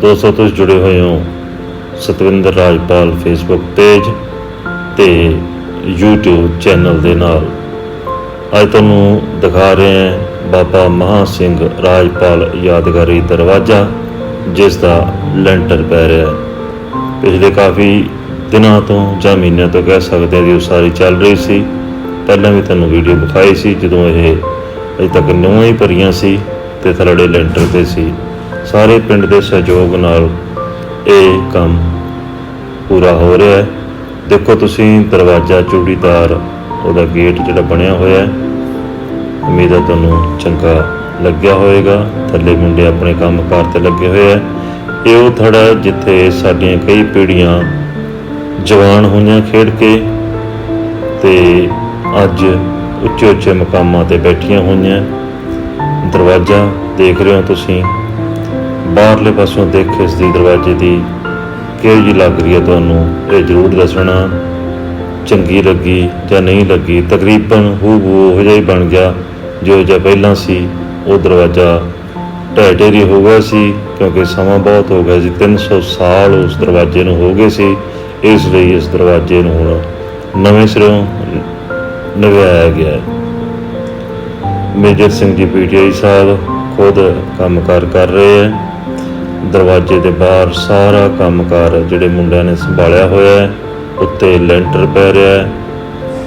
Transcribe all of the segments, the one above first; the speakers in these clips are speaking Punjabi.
ਦੋਸਤੋ, ਤੁਸੀਂ ਜੁੜੇ ਹੋਏ ਹੋ ਸਤਵਿੰਦਰ ਰਾਜਪਾਲ ਫੇਸਬੁੱਕ ਪੇਜ ਤੇ YouTube ਚੈਨਲ ਦੇ ਨਾਲ। ਅੱਜ ਤੁਹਾਨੂੰ ਦਿਖਾ ਰਹੇ ਹਾਂ ਬਾਬਾ ਮਹਾ ਸਿੰਘ ਰਾਜਪਾਲ ਯਾਦਗਾਰੀ ਦਰਵਾਜ਼ਾ, ਜਿਸ ਦਾ ਲੈਂਟਰ ਪੈ ਰਿਹਾ ਹੈ। ਪਿਛਲੇ ਕਾਫੀ ਦਿਨਾਂ ਤੋਂ ਜਾਂ ਮਹੀਨਿਆਂ ਤੋਂ ਕਹਿ ਸਕਦੇ ਹਾਂ ਕਿ ਉਸਾਰੀ ਚੱਲ ਰਹੀ ਸੀ। ਪਹਿਲਾਂ ਵੀ ਤੁਹਾਨੂੰ ਵੀਡੀਓ ਵਿਖਾਈ ਸੀ, ਜਦੋਂ ਇਹ ਅਜੇ ਤੱਕ ਨਵਾਂ ਹੀ ਭਰੀਆਂ ਸੀ ਤੇ ਥਲੜੇ ਲੈਂਟਰ ਤੇ ਸੀ। ਸਾਰੇ ਪਿੰਡ ਦੇ ਸਹਿਯੋਗ ਨਾਲ ਇਹ ਕੰਮ ਪੂਰਾ ਹੋ ਰਿਹਾ ਹੈ। ਦੇਖੋ ਤੁਸੀਂ, ਦਰਵਾਜ਼ਾ, ਚੂੜੀਦਾਰ, ਉਹਦਾ ਗੇਟ ਜਿਹੜਾ ਬਣਿਆ ਹੋਇਆ ਹੈ। ਉਮੀਦ ਹੈ ਤੁਹਾਨੂੰ ਚੰਗਾ ਲੱਗਿਆ ਹੋਵੇਗਾ। ਥੱਲੇ ਮੁੰਡੇ ਆਪਣੇ ਕੰਮਕਾਰ ਤੇ ਲੱਗੇ ਹੋਏ ਆ ਇਹ ਉਹ ਥੜਾ ਹੈ ਜਿੱਥੇ ਸਾਡੀਆਂ ਕਈ ਪੀੜ੍ਹੀਆਂ ਜਵਾਨ ਹੋਈਆਂ ਖੇਡ ਕੇ ਤੇ ਅੱਜ ਉੱਚੇ ਉੱਚੇ ਮਕਾਮਾਂ ਤੇ ਬੈਠੀਆਂ ਹੋਈਆਂ। ਦਰਵਾਜ਼ਾ ਦੇਖ ਰਹੇ ਹੋ ਤੁਸੀਂ। ਬਾਹਰਲੇ ਪਾਸੋਂ ਦੇਖ ਇਸ ਦੀ ਦਰਵਾਜ਼ੇ ਦੀ ਕਿਹੋ ਜਿਹੀ ਲੱਗ ਰਹੀ ਹੈ ਤੁਹਾਨੂੰ, ਇਹ ਜ਼ਰੂਰ ਦੱਸਣਾ। ਚੰਗੀ ਲੱਗੀ ਜਾਂ ਨਹੀਂ ਲੱਗੀ, ਤਕਰੀਬਨ ਹੂ ਹੂ ਉਹ ਜਿਹਾ ਹੀ ਬਣ ਗਿਆ, ਜੋ ਜਿਹਾ ਪਹਿਲਾਂ ਸੀ। ਉਹ ਦਰਵਾਜ਼ਾ ਢਹਿ ਢੇਰੀ ਹੋ ਗਿਆ ਸੀ, ਕਿਉਂਕਿ ਸਮਾਂ ਬਹੁਤ ਹੋ ਗਿਆ ਸੀ 300 ਸਾਲ ਉਸ ਦਰਵਾਜ਼ੇ ਨੂੰ ਹੋ ਗਏ ਸੀ। ਇਸ ਲਈ ਇਸ ਦਰਵਾਜ਼ੇ ਨੂੰ ਹੁਣ ਨਵੇਂ ਸਿਰੋਂ ਨਵਿਆਇਆ ਗਿਆ ਹੈ। ਮੇਜਰ ਸਿੰਘ ਜੀ ਪੀਟੀਆਈ ਸਾਹਿਬ ਖੁਦ ਕੰਮਕਾਰ ਕਰ ਰਹੇ ਹੈ। ਦਰਵਾਜ਼ੇ ਦੇ ਬਾਹਰ ਸਾਰਾ ਕੰਮਕਾਰ ਜਿਹੜੇ ਮੁੰਡਿਆਂ ਨੇ ਸੰਭਾਲਿਆ ਹੋਇਆ ਹੈ, ਉੱਤੇ ਲੈਂਟਰ ਪੈ ਰਿਹਾ ਹੈ।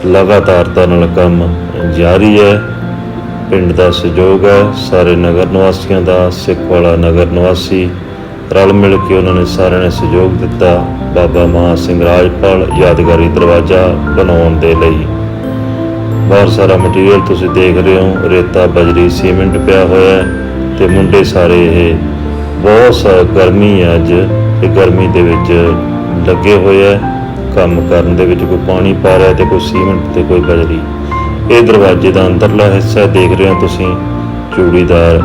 ਲਗਾਤਾਰਤਾ ਨਾਲ ਕੰਮ ਜਾਰੀ ਹੈ। ਪਿੰਡ ਦਾ ਸਹਿਯੋਗ ਹੈ, ਸਾਰੇ ਨਗਰ ਨਿਵਾਸੀਆਂ ਦਾ, ਸਿੱਖ ਵਾਲਾ ਨਗਰ ਨਿਵਾਸੀ। ਰਲ ਮਿਲ ਕੇ ਉਹਨਾਂ ਨੇ ਸਾਰਿਆਂ ਨੇ ਸਹਿਯੋਗ ਦਿੱਤਾ। ਬਾਬਾ ਮਹਾ ਸਿੰਘ ਰਾਜਪਾਲ, ਯਾਦਗਾਰੀ ਦਰਵਾਜ਼ਾ ਬਣਾਉਣ ਦੇ ਲਈ। ਬਹੁਤ ਸਾਰਾ ਮਟੀਰੀਅਲ ਤੁਸੀਂ ਦੇਖ ਰਹੇ ਹੋ। ਰੇਤਾ, ਬਜਰੀ ਸੀਮੈਂਟ ਪਿਆ ਹੋਇਆ ਹੈ ਤੇ ਮੁੰਡੇ ਸਾਰੇ ਇਹ ਬਹੁਤ ਸਾ ਗਰਮੀ ਹੈ ਅੱਜ ਤੇ ਗਰਮੀ ਦੇ ਵਿੱਚ ਲੱਗੇ ਹੋਏ ਹੈ, ਕੰਮ ਕਰਨ ਦੇ ਵਿੱਚ ਕੋਈ ਪਾਣੀ ਪਾ ਰਿਹਾ ਤੇ ਕੋਈ ਸੀਮੈਂਟ ਤੇ ਕੋਈ ਬਜਰੀ ਇਹ ਦਰਵਾਜ਼ੇ ਦਾ ਅੰਦਰਲਾ ਹਿੱਸਾ ਦੇਖ ਰਹੇ ਹੋ ਤੁਸੀਂ। ਚੂੜੀਦਾਰ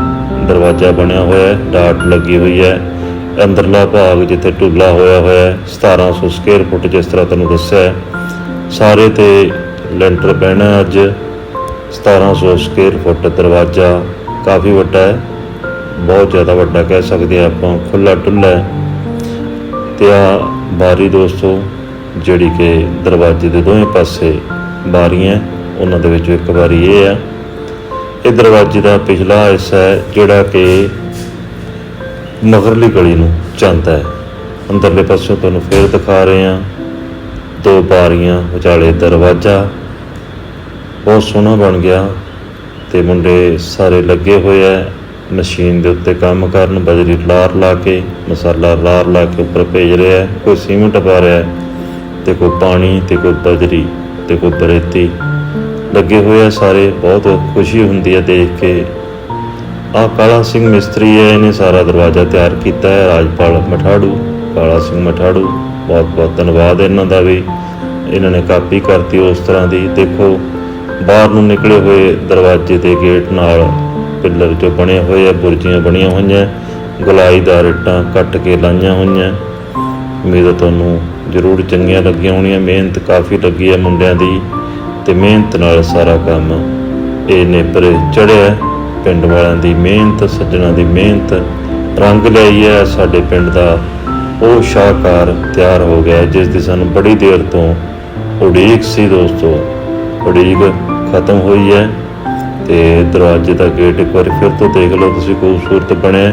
ਦਰਵਾਜ਼ਾ ਬਣਿਆ ਹੋਇਆ ਹੈ, ਡਾਟ ਲੱਗੀ ਹੋਈ ਹੈ। ਅੰਦਰਲਾ ਭਾਗ ਜਿੱਥੇ ਢੁੱਲਾ ਹੋਇਆ ਹੋਇਆ ਹੈ 1700 ਸਕੁਅਰ ਫੁੱਟ ਜਿਸ ਤਰ੍ਹਾਂ ਤੁਹਾਨੂੰ ਦੱਸਿਆ ਹੈ। ਸਾਰੇ ਤੇ ਲੈਂਟਰ ਪੈਣਾ ਹੈ ਅੱਜ। 1700 ਸਕੁਅਰ ਫੁੱਟ ਦਰਵਾਜ਼ਾ ਕਾਫੀ ਵੱਡਾ ਹੈ। ਬਹੁਤ ਜ਼ਿਆਦਾ ਵੱਡਾ ਕਹਿ ਸਕਦੇ ਹਾਂ ਆਪਾਂ ਖੁੱਲਾ ਡੁੱਲਾ ਹੈ। ਤੇ ਆ ਬਾਰੀ ਦੋਸਤੋ, ਜਿਹੜੀ ਕਿ ਦਰਵਾਜ਼ੇ ਦੇ ਦੋਵੇਂ ਪਾਸੇ ਬਾਰੀਆਂ ਉਹਨਾਂ ਦੇ ਵਿੱਚੋਂ ਇੱਕ ਬਾਰੀ ਇਹ ਹੈ ਇਹ ਦਰਵਾਜ਼ੇ ਦਾ ਪਿਛਲਾ ਹਿੱਸਾ ਹੈ, ਜਿਹੜਾ ਕਿ ਮਗਰਲੀ ਗਲੀ ਨੂੰ ਜਾਂਦਾ ਹੈ। ਅੰਦਰਲੇ ਪਾਸਿਓਂ ਤੁਹਾਨੂੰ ਫੇਰ ਦਿਖਾ ਰਹੇ ਹਾਂ, ਦੋ ਬਾਰੀਆਂ, ਵਿਚਾਲੇ ਦਰਵਾਜ਼ਾ, ਬਹੁਤ ਸੋਹਣਾ ਬਣ ਗਿਆ ਤੇ ਮੁੰਡੇ ਸਾਰੇ ਲੱਗੇ ਹੋਏ ਐ ਮਸ਼ੀਨ ਦੇ ਉੱਤੇ ਕੰਮ ਕਰਨ, ਬਜਰੀ ਲਾਰ ਲਾ ਕੇ, ਮਸਾਲਾ ਲਾਰ ਲਾ ਕੇ ਉੱਪਰ ਭੇਜ ਰਿਹਾ ਹੈ। ਕੋਈ ਸੀਮੈਂਟ ਪਾ ਰਿਹਾ ਹੈ ਤੇ ਕੋਈ ਪਾਣੀ ਤੇ ਕੋਈ ਬਜਰੀ ਤੇ ਕੋਈ ਬਰੇਤੀ। ਲੱਗੇ ਹੋਏ ਆ ਸਾਰੇ, ਬਹੁਤ ਖੁਸ਼ੀ ਹੁੰਦੀ ਹੈ ਦੇਖ ਕੇ। ਆ ਕਾਲਾ ਸਿੰਘ ਮਿਸਤਰੀ ਹੈ, ਇਹਨੇ ਸਾਰਾ ਦਰਵਾਜ਼ਾ ਤਿਆਰ ਕੀਤਾ ਹੈ, ਰਾਜਪਾਲ ਮਠਾੜੂ, ਕਾਲਾ ਸਿੰਘ ਮਠਾੜੂ, ਬਹੁਤ ਬਹੁਤ ਧੰਨਵਾਦ ਇਹਨਾਂ ਦਾ ਵੀ। ਇਹਨਾਂ ਨੇ ਕਾਪੀ ਕਰਤੀ ਉਸ ਤਰ੍ਹਾਂ ਦੀ। ਦੇਖੋ, ਬਾਹਰ ਨੂੰ ਨਿਕਲੇ ਹੋਏ ਦਰਵਾਜ਼ੇ ਦੇ ਗੇਟ ਨਾਲ ਪਿੱਲਰ ਜੋ ਬਣੇ ਹੋਏ ਆ, ਬੁਰਜੀਆਂ ਬਣੀਆਂ ਹੋਈਆਂ ਗੁਲਾਈਦਾਰ ਇੱਟਾਂ ਕੱਟ ਕੇ ਲਾਈਆਂ ਹੋਈਆਂ। ਉਮੀਦ ਤੁਹਾਨੂੰ ਜ਼ਰੂਰ ਚੰਗੀਆਂ ਲੱਗੀਆਂ ਹੋਣੀਆਂ, ਮਿਹਨਤ ਕਾਫੀ ਲੱਗੀ ਹੈ ਮੁੰਡਿਆਂ ਦੀ, ਤੇ ਮਿਹਨਤ ਨਾਲ ਸਾਰਾ ਕੰਮ ਇਹ ਨੇਪਰੇ ਚੜਿਆ। ਪਿੰਡ ਵਾਲਿਆਂ ਦੀ ਮਿਹਨਤ, ਸੱਜਣਾ ਦੀ ਮਿਹਨਤ, ਰੰਗ ਲਿਆਈ ਹੈ ਸਾਡੇ ਪਿੰਡ ਦਾ ਉਹ ਸ਼ਾਹਕਾਰ ਤਿਆਰ ਹੋ ਗਿਆ, ਜਿਸ ਦੀ ਸਾਨੂੰ ਬੜੀ ਦੇਰ ਤੋਂ ਉਡੀਕ ਸੀ ਦੋਸਤੋ। ਉਡੀਕ ਖਤਮ ਹੋਈ ਹੈ। ਤੇ ਦਰਵਾਜ਼ੇ ਦਾ ਗੇਟ ਇੱਕ ਵਾਰੀ ਫਿਰ ਤੋਂ ਦੇਖ ਲਓ ਤੁਸੀਂ ਖੂਬਸੂਰਤ ਬਣਿਆ।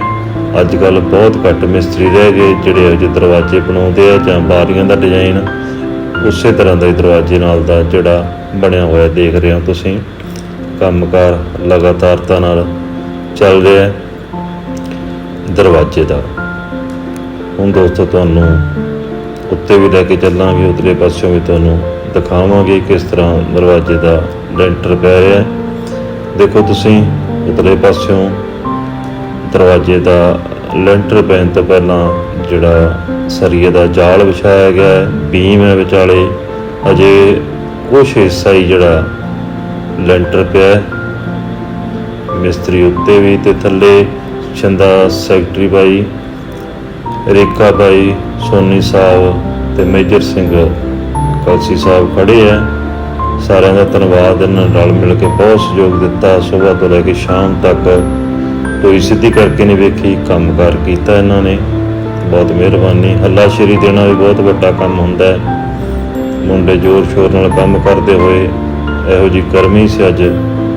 ਅੱਜ ਕੱਲ ਬਹੁਤ ਘੱਟ ਮਿਸਤਰੀ ਰਹਿ ਗਏ ਜਿਹੜੇ ਅਜੇ ਦਰਵਾਜ਼ੇ ਬਣਾਉਂਦੇ ਆ ਜਾਂ ਬਾਰੀਆਂ ਦਾ ਡਿਜ਼ਾਈਨ ਉਸੇ ਤਰ੍ਹਾਂ ਦਾ ਹੀ ਦਰਵਾਜ਼ੇ ਨਾਲ ਦਾ ਜਿਹੜਾ ਬਣਿਆ ਹੋਇਆ ਦੇਖ ਰਹੇ ਹੋ ਤੁਸੀਂ। ਕੰਮਕਾਰ ਲਗਾਤਾਰਤਾ ਨਾਲ ਚੱਲ ਰਿਹਾ ਹੈ ਦਰਵਾਜ਼ੇ ਦਾ। ਹੁਣ ਦੋਸਤੋ ਤੁਹਾਨੂੰ ਉੱਤੇ ਵੀ ਲੈ ਕੇ ਚੱਲਾਂਗੇ ਉਤਲੇ ਪਾਸਿਓਂ ਵੀ ਤੁਹਾਨੂੰ ਦਿਖਾਵਾਂਗੇ ਕਿਸ ਤਰ੍ਹਾਂ ਦਰਵਾਜ਼ੇ ਦਾ ਲੈਂਟਰ ਪੈ ਰਿਹਾ ਹੈ। ਦੇਖੋ ਤੁਸੀਂ ਉਤਲੇ ਪਾਸਿਓਂ ਦਰਵਾਜ਼ੇ ਦਾ ਲੈਂਟਰ ਪੈਣ ਤੋਂ ਪਹਿਲਾਂ ਜਿਹੜਾ ਸਰੀਏ ਦਾ ਜਾਲ ਵਿਛਾਇਆ ਗਿਆ ਹੈ, ਬੀਮ ਹੈ ਵਿਚਾਲੇ, ਅਜੇ ਕੁਛ ਹਿੱਸਾ ਹੀ ਜਿਹੜਾ ਲੈਂਟਰ ਪਿਆ ਮਿਸਤਰੀ ਉੱਤੇ ਵੀ ਤੇ ਥੱਲੇ ਛੰਦਾ ਸੈਕਟਰੀ ਬਾਈ ਰੇਕਾ ਬਾਈ, ਸੋਨੀ ਸਾਹਿਬ ਤੇ ਮੇਜਰ ਸਿੰਘ, ਕਲਸੀ ਸਾਹਿਬ ਖੜੇ ਆ। ਸਾਰਿਆਂ ਦਾ ਧੰਨਵਾਦ, ਇਹਨਾਂ ਨੇ ਰਲ ਮਿਲ ਕੇ ਬਹੁਤ ਸਹਿਯੋਗ ਦਿੱਤਾ, ਸਵੇਰ ਤੋਂ ਲੈ ਕੇ ਸ਼ਾਮ ਤੱਕ। ਕੋਈ ਸਿੱਧੀ ਕਰਕੇ ਨਹੀਂ ਵੇਖੀ ਕੰਮਕਾਰ ਕੀਤਾ ਇਹਨਾਂ ਨੇ। ਬਹੁਤ ਮਿਹਰਬਾਨੀ। ਹੱਲਾਸ਼ੇਰੀ ਦੇਣਾ ਵੀ ਬਹੁਤ ਵੱਡਾ ਕੰਮ ਹੁੰਦਾ ਹੈ। ਮੁੰਡੇ ਜ਼ੋਰ ਸ਼ੋਰ ਨਾਲ ਕੰਮ ਕਰਦੇ ਹੋਏ ਇਹੋ ਜੀ ਕਰਮੀ ਸੀ ਅੱਜ,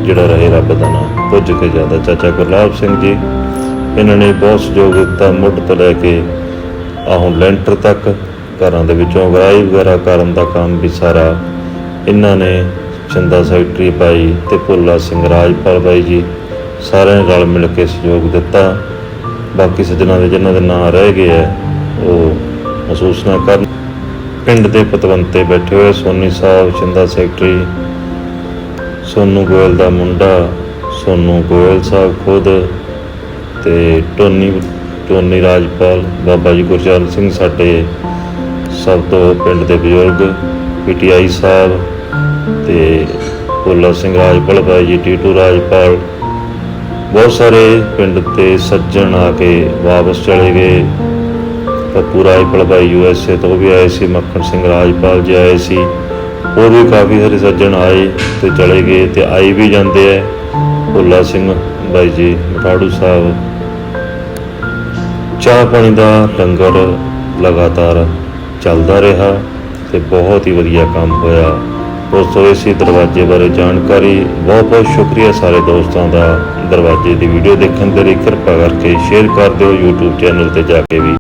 ਜਿਹੜਾ ਰਹੇ ਰੱਬ ਦਾ ਨਾਮ। ਪੁੱਜ ਕੇ ਜ਼ਿਆਦਾ। ਚਾਚਾ ਗੁਰਲਾਬ ਸਿੰਘ ਜੀ, ਇਹਨਾਂ ਨੇ ਬਹੁਤ ਸਹਿਯੋਗ ਦਿੱਤਾ ਮੁੱਢ ਤੋਂ ਲੈ ਕੇ ਆਹੋਂ ਲੈਂਟਰ ਤੱਕ। ਘਰਾਂ ਦੇ ਵਿੱਚੋਂ ਗਰਾਈ ਵਗੈਰਾ ਕਰਨ ਦਾ ਕੰਮ ਵੀ ਸਾਰਾ ਇਹਨਾਂ ਨੇ ਚੰਦਾ ਸੈਕਟਰੀ ਪਾਈ ਤੇ ਭੋਲਾ ਸਿੰਘ ਰਾਜਪਾਲ ਬਾਈ ਜੀ ਸਾਰਿਆਂ ਨੇ ਰਲ ਮਿਲ ਕੇ ਸਹਿਯੋਗ ਦਿੱਤਾ। ਬਾਕੀ ਸੱਜਣਾ ਦੇ ਜਿਨ੍ਹਾਂ ਦੇ ਨਾਂ ਰਹਿ ਗਏ ਹੈ ਉਹ ਮਹਿਸੂਸ ਨਾ ਕਰਨ। ਪਿੰਡ ਦੇ ਪਤਵੰਤੇ ਬੈਠੇ ਹੋਏ ਸੋਨੀ ਸਾਹਿਬ, ਚੰਦਾ ਸੈਕਟਰੀ, ਸੋਨੂ ਗੋਇਲ ਦਾ ਮੁੰਡਾ, ਸੋਨੂ ਗੋਇਲ ਸਾਹਿਬ ਖੁਦ ਤੇ ਟੋਨੀ ਟੋਨੀ ਰਾਜਪਾਲ, ਬਾਬਾ ਜੀ ਗੁਰਚਰਨ ਸਿੰਘ ਸਾਡੇ ਸਭ ਤੋਂ ਪਿੰਡ ਦੇ ਬਜ਼ੁਰਗ ਪੀਟੀਆਈ ਸਾਹਿਬ ਤੇ ਭੋਲਾ ਸਿੰਘ ਰਾਜਪਾਲ ਬਾਈ ਜੀ ਟੀਟੂ ਰਾਜਪਾਲ, ਬਹੁਤ ਸਾਰੇ ਪਿੰਡ ਤੇ ਸੱਜਣ ਆ ਕੇ ਵਾਪਸ ਚਲੇ ਗਏ। ਪੱਪੂ ਰਾਜਪਾਲ ਬਾਈ ਯੂਐਸਏ ਤੋਂ ਵੀ ਆਏ ਸੀ, ਮੱਖਣ ਸਿੰਘ ਰਾਜਪਾਲ ਜੀ ਆਏ ਸੀ, ਹੋਰ ਵੀ ਕਾਫੀ ਸਾਰੇ ਸੱਜਣ ਆਏ ਤੇ ਚਲੇ ਗਏ ਤੇ ਆਈ ਵੀ ਜਾਂਦੇ ਐ ਭੋਲਾ ਸਿੰਘ ਬਾਈ ਜੀ ਮਠਾੜੂ ਸਾਹਿਬ, ਚਾਹ ਪਾਣੀ ਦਾ ਲੰਗਰ ਲਗਾਤਾਰ ਚੱਲਦਾ ਰਿਹਾ ਤੇ ਬਹੁਤ ਹੀ ਵਧੀਆ ਕੰਮ ਹੋਇਆ। ਉਸ ਤੋਂ ਇਸੇ ਦਰਵਾਜ਼ੇ ਬਾਰੇ ਜਾਣਕਾਰੀ। ਬਹੁਤ ਬਹੁਤ ਸ਼ੁਕਰੀਆ ਸਾਰੇ ਦੋਸਤਾਂ ਦਾ ਦਰਵਾਜ਼ੇ ਦੀ ਵੀਡੀਓ ਦੇਖਣ ਦੇ ਲਈ। ਕਿਰਪਾ ਕਰਕੇ ਸ਼ੇਅਰ ਕਰ ਦਿਓ YouTube ਚੈਨਲ ਤੇ ਜਾ ਕੇ ਵੀ।